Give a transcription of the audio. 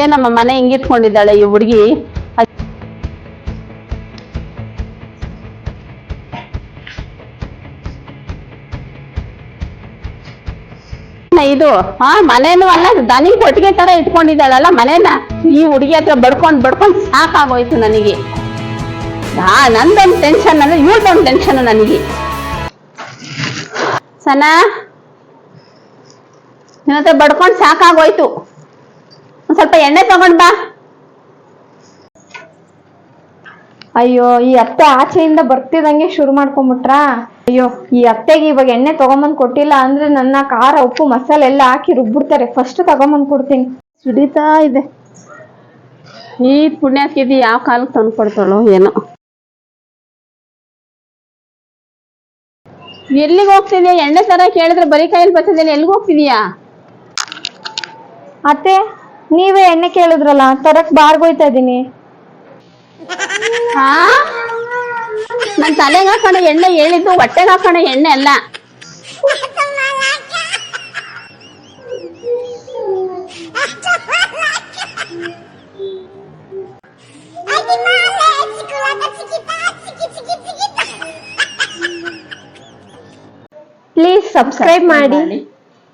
ಏನಮ್ಮ ಮನೆ ಹಿಂಗಿಟ್ಕೊಂಡಿದ್ದಾಳೆ ಈ ಹುಡುಗಿ? ಇದು ಹಾ ಮನೇನು ಅಲ್ಲ ದನಿ ಕೊಟ್ಟಿಗೆ ತರ ಇಟ್ಕೊಂಡಿದ್ದಾಳಲ್ಲ ಮನೇನ. ಈ ಹುಡುಗಿ ಹತ್ರ ಬಡ್ಕೊಂಡ್ ಬಡ್ಕೊಂಡ್ ಸಾಕಾಗೋಯ್ತು ನನಗೆ. ಹಾ ನಂದೊಂದು ಟೆನ್ಷನ್ ಅಂದ್ರೆ ಇವಳ್ದೊಂದು ಟೆನ್ಷನ್ ನನಗೆ. ಸನಾ ನಿನ್ನ ಹತ್ರ ಬಡ್ಕೊಂಡ್ ಸಾಕಾಗೋಯ್ತು. ಒಂದ್ ಸ್ವಲ್ಪ ಎಣ್ಣೆ ತಗೊಂಡ್ ಬಾ. ಅಯ್ಯೋ ಈ ಅತ್ತೆ ಆಚೆಯಿಂದ ಬರ್ತಿದಂಗೆ ಶುರು ಮಾಡ್ಕೊಂಡ್ಬಿಟ್ರ ಅಯ್ಯೋ ಈ ಅತ್ತೆಗೆ ಇವಾಗ ಎಣ್ಣೆ ತಗೊಂಬಂದ್ ಕೊಟ್ಟಿಲ್ಲ ಅಂದ್ರೆ ನನ್ನ ಖಾರ ಉಪ್ಪು ಮಸಾಲೆ ಎಲ್ಲ ಹಾಕಿ ರುಬ್ಬಿಡ್ತಾರೆ. ಫಸ್ಟ್ ತಗೊಂಬಂದ್ ಕೊಡ್ತೀನಿ. ಸುಡಿತಾ ಇದೆ. ಈ ಪುಣ್ಯಕಿದಿ ಯಾವ ಕಾಲಕ್ಕೆ ತಂದು ಕೊಡ್ತಾಳೋ ಏನೋ. ಎಲ್ಲಿಗೆ ಹೋಗ್ತಿದ್ಯಾ? ಎಣ್ಣೆ ತರ ಕೇಳಿದ್ರೆ ಬರೀ ಕೈಯಲ್ಲಿ ಬರ್ತಿದ್ದೇನೆ ಎಲ್ಲಿಗೆ ಹೋಗ್ತಿದ್ಯಾ? ಅತ್ತೆ ನೀವೇ ಎಣ್ಣೆ ಕೇಳಿದ್ರಲ್ಲ ತರಕ್ ಬಾರ್ಗೋಯ್ತಾ ಇದೀನಿ ಹಾ? ನನ್ ತಲೆಗೆ ಹಾಕೋಣ ಎಣ್ಣೆ ಹೇಳಿದ್ದು ಹೊಟ್ಟೆಗೆ ಹಾಕೋಣ ಎಣ್ಣೆ ಅಲ್ಲ. ಪ್ಲೀಸ್ ಸಬ್ಸ್ಕ್ರೈಬ್ ಮಾಡಿ. ಮಾಡಿ.